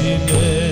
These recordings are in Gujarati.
સિદ્ધ રે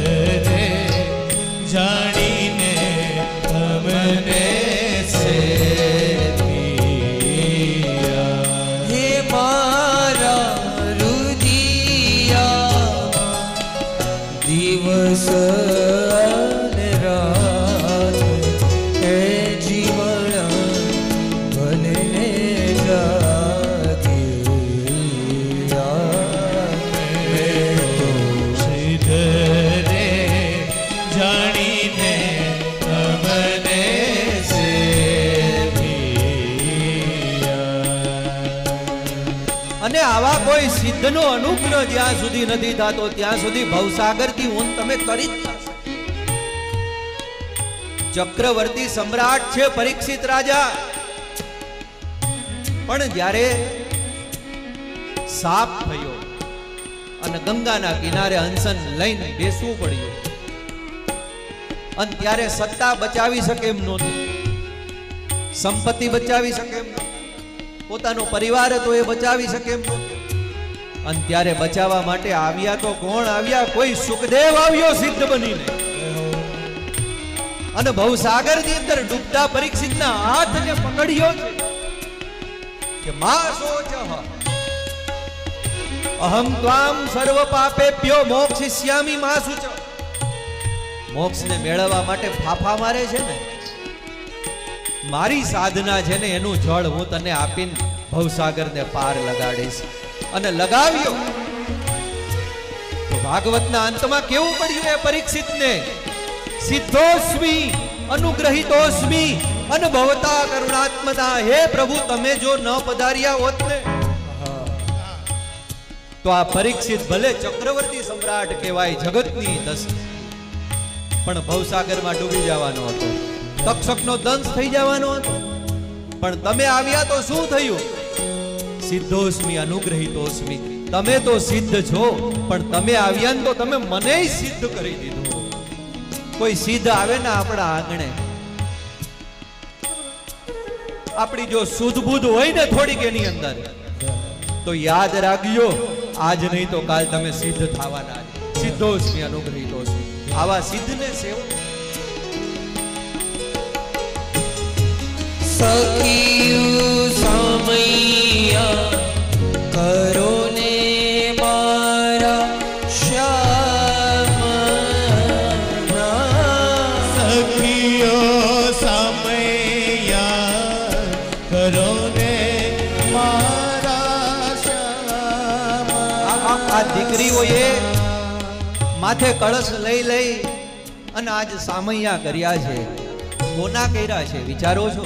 આવા કોઈ સિદ્ધનો અનુગ્રહ જ્યાં સુધી નથી થતો, ત્યાં સુધી ભવસાગરથી ઊન તમે કરી. ચક્રવર્તી સમ્રાટ છે પરીક્ષિત રાજા પણ જ્યારે સાપ થયો અને ગંગાના કિનારે હંસન લઈને બેસવું પડ્યું, અને ત્યારે સત્તા બચાવી શકે એમ નહોતી સંપત્તિ બચાવી શકે એમ. પોતાનો પરિવાર હતો એ બચાવી શકે એમ નહોતો. અને ત્યારે બચાવવા માટે આવ્યા તો કોણ આવ્યા? કોઈ સુખદેવ આવ્યો સિદ્ધ બનીને. અને ભવસાગરની અંદર ડૂબતા પરીક્ષિતના હાથને પકડ્યો છે કે મા સોચ અહમ ત્વામ સર્વ પાપેભ્યો મોક્ષિષ્યામિ મા સુચ મોક્ષને મેળવવા માટે ફાફા મારે છે ને? મારી સાધના છે ને, એનું જળ હું તને આપીને ભવસાગરને પાર લગાડીશ. અને લગાવ્યો. ભાગવતના અંતમાં કેવું પડ્યું એ પરીક્ષિતને? સિદ્ધોસ્મી, અનુગ્રહિતોસ્મી, અનુભવતા કરુણાત્મતા. હે પ્રભુ, તમે જો ન પધાર્યા હોત ને? તો આ પરીક્ષિત ભલે ચક્રવર્તી સમ્રાટ કહેવાય જગતની દસ, પણ ભવસાગરમાં ડૂબી જવાનો હતો. તક્ષકનો દંશ થઈ જવાનો હતો. પણ તમે આવ્યા તો શું થયું? સિદ્ધોસ્મી, અનુગ્રહિતોસ્મી. તમે તો સિદ્ધ છો, પણ તમે આવ્યા ને તો તમે મને સિદ્ધ કરી દીધું. કોઈ સિદ્ધ આવે ને આપણા આંગણે? આપણી જો સુધબુધ હોય ને થોડીક એની અંદર, તો યાદ રાખજો, આજ નહીં તો કાલ તમે સિદ્ધ થવાના. સિદ્ધોસ્મી, અનુગ્રહિતોસ્મી. આવા સિદ્ધને સેવો. સખિયું સામૈયા કરો ને મારા શ્યામના સખીઓ સમયા કરો ને મારા શ્યામા. આ દીકરીઓએ માથે કળશ લઈ લઈ અને આજ સામૈયા કર્યા છે. મોના કર્યા છે વિચારો છો?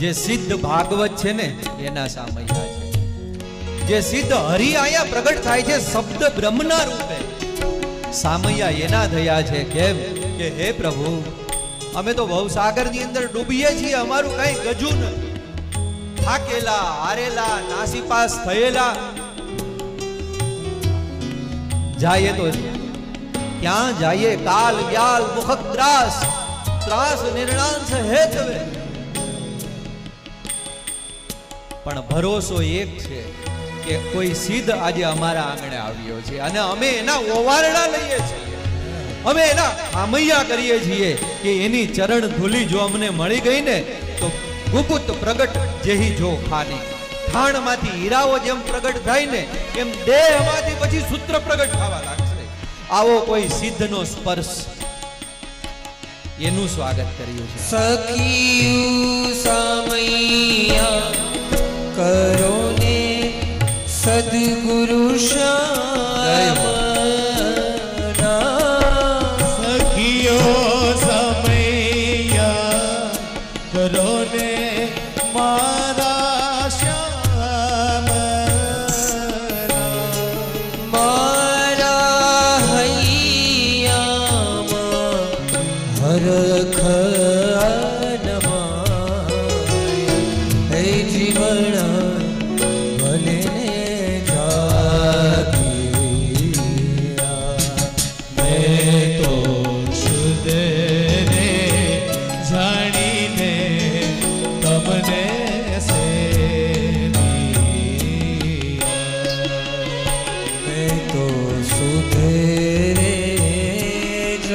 જે સિદ્ધ ભાગવત છે ને, એના સામૈયા છે. જે સિદ્ધ હરિ આયા પ્રગટ થાય છે શબ્દ બ્રહ્મના રૂપે. સામૈયા એના થયા છે કેમ કે હે પ્રભુ, અમે તો ભવસાગરની અંદર ડૂબીએ છીએ, અમારું કઈ ગજુ નથી થાકેલા, હારેલા, નાસીપાસ થયેલા. જાય તો ક્યાં જાય કાલ, વ્યાલ મુખ ત્રાસ. ત્રાસ નિર્ણાંશ હેતવે. પણ ભરોસો એક છે કે કોઈ સિદ્ધ આજે અમારા આંગણે આવ્યો છે. અને અમે એના ઓવારડા લઈએ છીએ. અમે એના આમૈયા કરીએ છીએ કે એની ચરણ ધૂલી જો અમને મળી ગઈ ને, તો ગુપુત પ્રગટ જેહી જો ખાની. થાણમાંથી હીરાઓ જેમ પ્રગટ થાય ને, એમ દેહમાંથી પછી સૂત્ર પ્રગટ થવા લાગશે. આવો કોઈ સિદ્ધનો સ્પર્શ. એનું સ્વાગત કર્યું છે સખી સામૈયા કરો ને સદગુરુ શ્યામના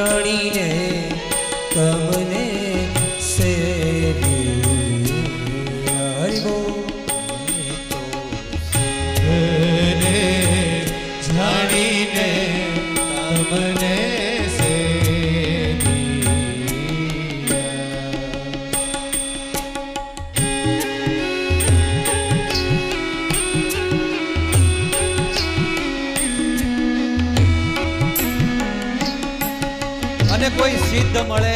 જાણીને કોઈ સિદ્ધ મળે,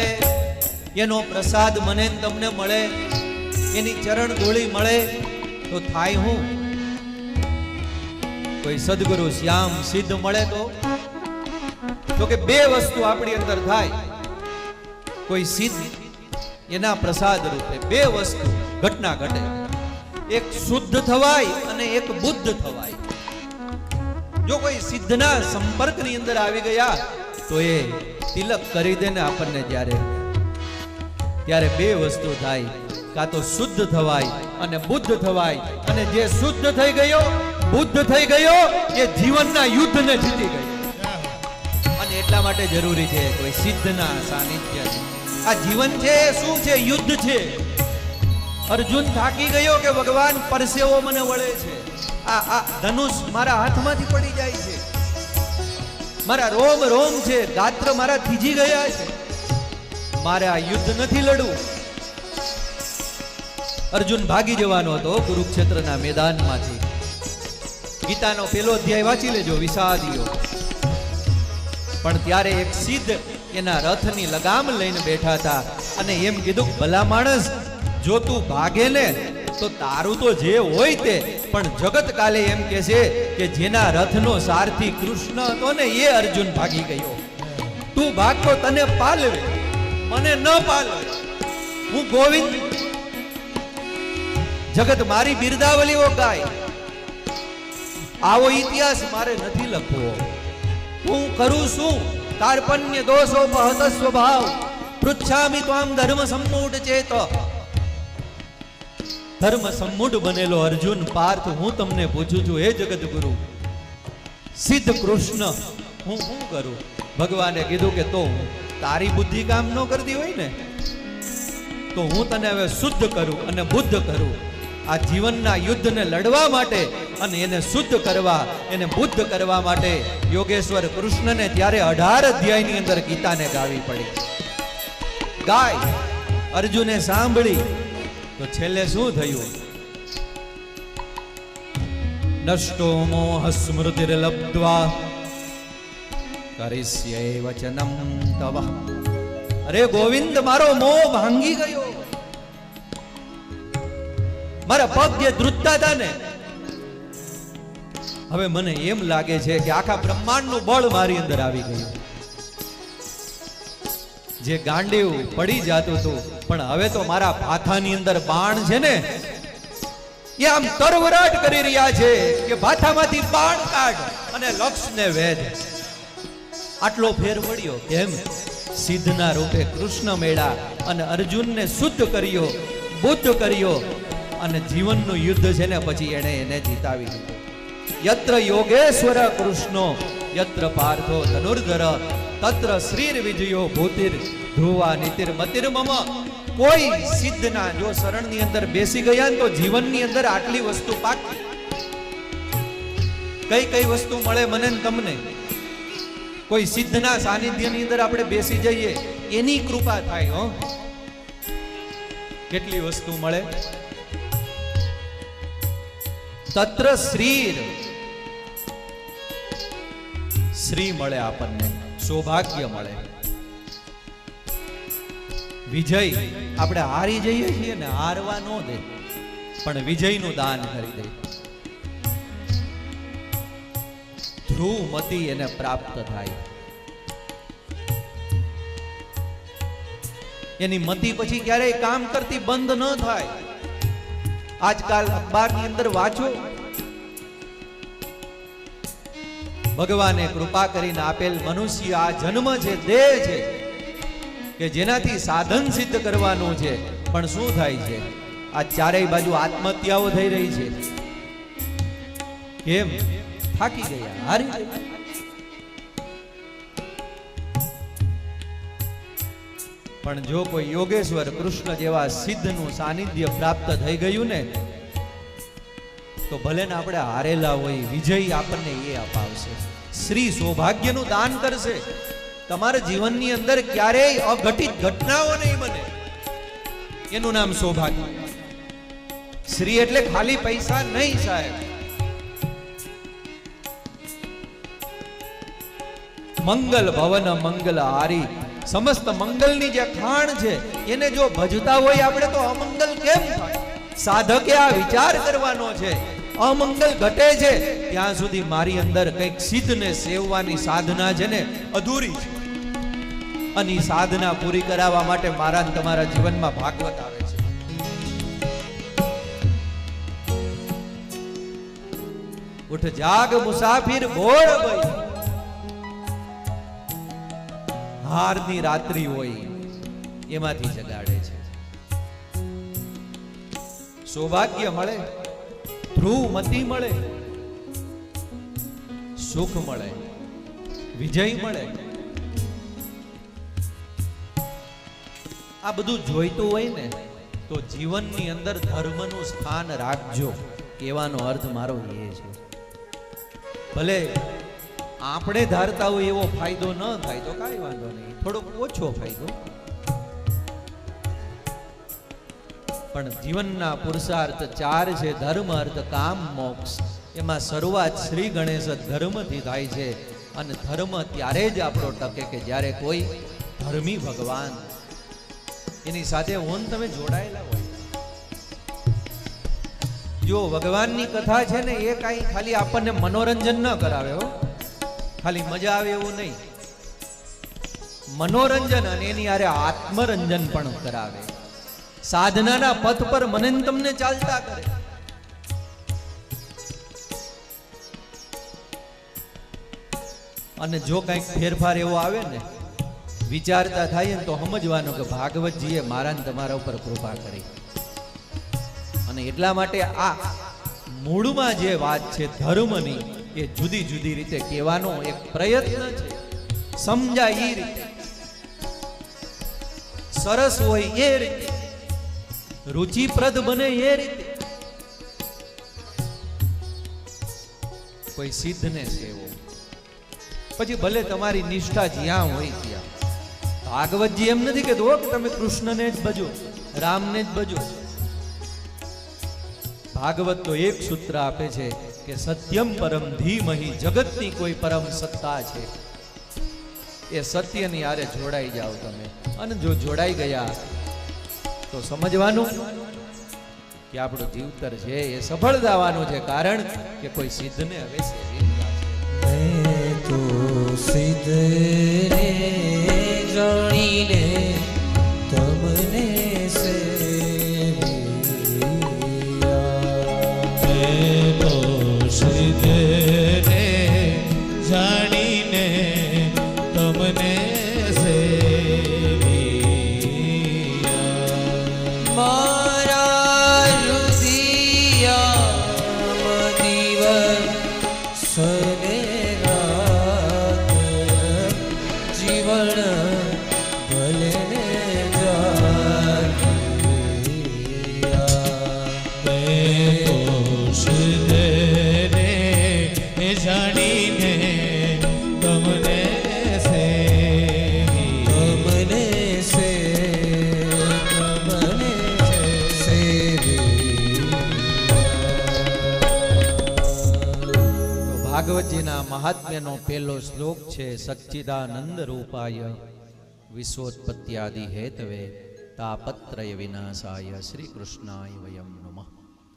એનો પ્રસાદ મને તમને મળે, એની ચરણ ધૂળી મળે, તો થાય હું? કોઈ સદગુરુ શ્યામ સિદ્ધ મળે તો? તો કે બે વસ્તુ આપણી અંદર થાય. કોઈ સિદ્ધ એના પ્રસાદ રૂપે બે વસ્તુ ઘટના ઘટે. એક શુદ્ધ થવાય અને એક બુદ્ધ થવાય. જો કોઈ સિદ્ધના સંપર્કની અંદર આવી ગયા, તો એ તિલક કરી દે ને આપણને જ્યારે ત્યારે બે વસ્તુ થાય. કાં તો શુદ્ધ થવાય અને બુદ્ધ થવાય. અને જે શુદ્ધ થઈ ગયો, બુદ્ધ થઈ ગયો, એ જીવનના યુદ્ધને જીતી ગયો. અને એટલા માટે જરૂરી છે કોઈ સિદ્ધના સાનિધ્ય આ જીવન છે, શું છે? યુદ્ધ છે. અર્જુન થાકી ગયો કે ભગવાન પરસેવો મને વળે છે. આ આ ધનુષ મારા હાથમાંથી પડી જાય છે. મારા રોમ રોમ છે. ગાત્ર મારા થીજી ગયા છે. મારે આ યુદ્ધ નથી લડવું. અર્જુન ભાગી જવાનો હતો કુરુક્ષેત્રના મેદાનમાંથી. ગીતાનો પેલો અધ્યાય વાંચી લેજો, વિષાદીઓ. પણ ત્યારે એક સિદ્ધ એના રથની લગામ લઈને બેઠા હતા અને એમ કીધું, ભલા માણસ, જો તું ભાગે ને, તો તારું તો જે હોય તે પણ જગત કાલે એમ કે છે કે જેના રથનો સારથી કૃષ્ણ હતો ને એ અર્જુન ભાગી ગયો. તું ભાગતો તને પાલવે, મને ન પાલવે. હું ગોવિંદ, જગત મારી બિરદાવલીઓ ગાય. આવો ઇતિહાસ મારે નથી લખવો. હું કરું છું દોષો મહત સ્વભાવ. પૃચ્છામિ ત્વામ ધર્મ સંમૂઢ ચેત. ધર્મ સમૂઢ બનેલો અર્જુન પાર્થ, હું તમને પૂછું છું, હે જગત ગુરુ સિદ્ધ કૃષ્ણ, હું શું કરું? ભગવાને કીધું કે, તો તારી બુદ્ધિ કામ ન કરતી હોય ને, તો હું તને હવે શુદ્ધ કરું અને બુદ્ધ કરું. આ જીવનના યુદ્ધને લડવા માટે અને એને શુદ્ધ કરવા, એને બુદ્ધ કરવા માટે યોગેશ્વર કૃષ્ણને ત્યારે અઢાર અધ્યાયની અંદર ગીતાને ગાવી પડી. ગાય, અર્જુને સાંભળી તો છેલ્લે શું થયું? નષ્ટો મોહ સ્મૃતિર્લબ્ધ્વા કરીશ્ય વચનમ તવ. અરે ગોવિંદ, મારો મોહ ભાંગી ગયો. મારા પગ જે ધ્રુજતા ને હવે મને એમ લાગે છે કે આખા બ્રહ્માંડનું બળ મારી અંદર આવી ગયું. જે ગાંડીવ પડી જતું હતું. પણ હવે તો મારા ભાથાની અંદર બાણ છે ને, એ આમ તરવરાટ કરી રહ્યા છે કે ભાથામાંથી બાણ કાઢ અને લક્ષને વેધ. આટલો ફેર વળ્યો કેમ? સિદ્ધના રૂપે કૃષ્ણ મેળા અને અર્જુનને શુદ્ધ કર્યો, બુદ્ધ કર્યો અને જીવનનું યુદ્ધ છે ને પછી એણે એને જીતાવી દીધું. યત્ર યોગેશ્વર કૃષ્ણો, યત્ર પાર્થો ધનુર્ધર તત્ર શ્રીર વિજયો ભૂતિર, ધ્રુવા નીતિર, મતિર, મમ. કોઈ સિદ્ધના જો શરણની અંદર બેસી ગયા તો જીવનની અંદર આટલી વસ્તુ પાકી. કઈ કઈ વસ્તુ મળે મને તમને? કોઈ સિદ્ધના સાનિધ્યની અંદર આપણે બેસી જઈએ, એની કૃપા થાય, હો. કેટલી વસ્તુ મળે? તત્ર શ્રીર. શ્રી મળે આપણને. સૌભાગ્ય મળે. વિજય, આપણે હારી જઈએ છીએ ને હારવા ન દે, પણ વિજયનું દાન કરી દે. ધ્રુવ મતી એને પ્રાપ્ત થાય. એની મતી પછી ક્યારેય કામ કરતી બંધ ન થાય. આજકાલ અખબારની અંદર વાંચો ભગવાને કૃપા કરીને આપેલ મનુષ્ય આ જન્મ છે, દેહ છે, કે જેનાથી સાધન સિદ્ધ કરવાનું છે, પણ શું થાય છે? આ ચારેય બાજુ આત્મહત્યાઓ થઈ રહી છે. કેમ? થાકી ગયા, હારી પણ જો કોઈ યોગેશ્વર કૃષ્ણ જેવા સિદ્ધનું સાનિધ્ય પ્રાપ્ત થઈ ગયું ને, તો ભલે ને આપણે હારેલા હોય, વિજય આપણને એ અપાવશે શ્રી સૌભાગ્યનું દાન કરશે. તમારા જીવનની અંદર ક્યારેય અઘટિત ઘટનાઓ નહીં બને. એનું નામ સૌભાગ્ય. શ્રી એટલે ખાલી પૈસા નહીં, સાહેબ. મંગલ ભવન, મંગલ હારી. સમસ્ત મંગલની જે ખાણ છે, એને જો ભજતા હોય આપણે તો અમંગલ કેમ સાધકે આ વિચાર કરવાનો છે. અમંગલ ઘટે છે. ત્યાં સુધી મારી અંદર કંઈક સિદ્ધને સેવવાની સાધના છે ને, અધૂરી છે. અને સાધના પૂરી કરાવવા માટે મારા તમારા જીવનમાં ભાગવત આવે છે. ઉઠ જાગ મુસાફિર ભોળ ભઈ. હારની રાત્રિ હોય, એમાંથી જગાડે છે. સૌભાગ્ય મળે. ધ્રુવ મતી મળે, સુખ મળે, વિજય મળે. આ બધું જોઈતું હોય ને, તો જીવનની અંદર ધર્મનું સ્થાન રાખજો. કહેવાનો અર્થ મારો એ છે. ભલે આપણે ધારતા હોય એવો ફાયદો ન થાય, તો કાંઈ વાંધો નહીં. થોડોક ઓછો ફાયદો. પણ જીવનના પુરુષાર્થ ચાર છે, ધર્મ, અર્થ, કામ, મોક્ષ. એમાં શરૂઆત શ્રી ગણેશ ધર્મથી થાય છે અને ધર્મ ત્યારે જ આપણો ટકે કે જ્યારે કોઈ ધર્મી ભગવાન. એની સાથે ઓન તમે જોડાયેલા હોય. જો ભગવાનની કથા છે ને, એ કાંઈ ખાલી આપણને મનોરંજન ન કરાવે હો. ખાલી મજા આવે એવું નહીં. મનોરંજન અને એની આરે આત્મરંજન પણ કરાવે. સાધનાના પથ પર મને તમને ચાલતા કરે. અને જો કંઈક ફેરફાર એવો આવે ને, વિચારતા થાય ને તો સમજવાનું કે ભાગવતજીએ મારા તમારા ઉપર કૃપા કરી. અને એટલા માટે આ મૂળમાં જે વાત છે, ધર્મની, એ જુદી જુદી રીતે કહેવાનો એક પ્રયત્ન છે. સમજાય એ રીતે. સરસ હોય એ રીતે. રુચિપ્રદ બને એ રીતે. કોઈ સિદ્ધને સેવો. પછી ભલે તમારી નિષ્ઠા જ્યાં હોય ત્યાં. ભાગવતજી એમ નથી કહેતો કે તમે કૃષ્ણને જ ભજો, રામને જ ભજો. ભાગવત તો એક સૂત્ર આપે છે કે સત્યમ પરમ ધીમહી, જગતની કોઈ પરમ સત્તા છે. એ સત્યની આરે જોડાઈ જાઓ તમે. અને જો જોડાઈ ગયા તો સમજવાનું કે આપણું જીવતર છે એ સફળ થવાનું છે કારણ કે કોઈ સિદ્ધને હવે સેવી તો સિદ્ધને જાણીને તમને જાણીને તમને જાણીને તમને સે. તમને સે તમને સે. ભાગવતજીના મહાત્મ્યનો પહેલો શ્લોક છે, સચ્ચિદાનંદ રૂપાય. વિશ્વોત્પત્યાદિ હેતવે તાપત્રય વિનાશાય શ્રી કૃષ્ણાય વયમ.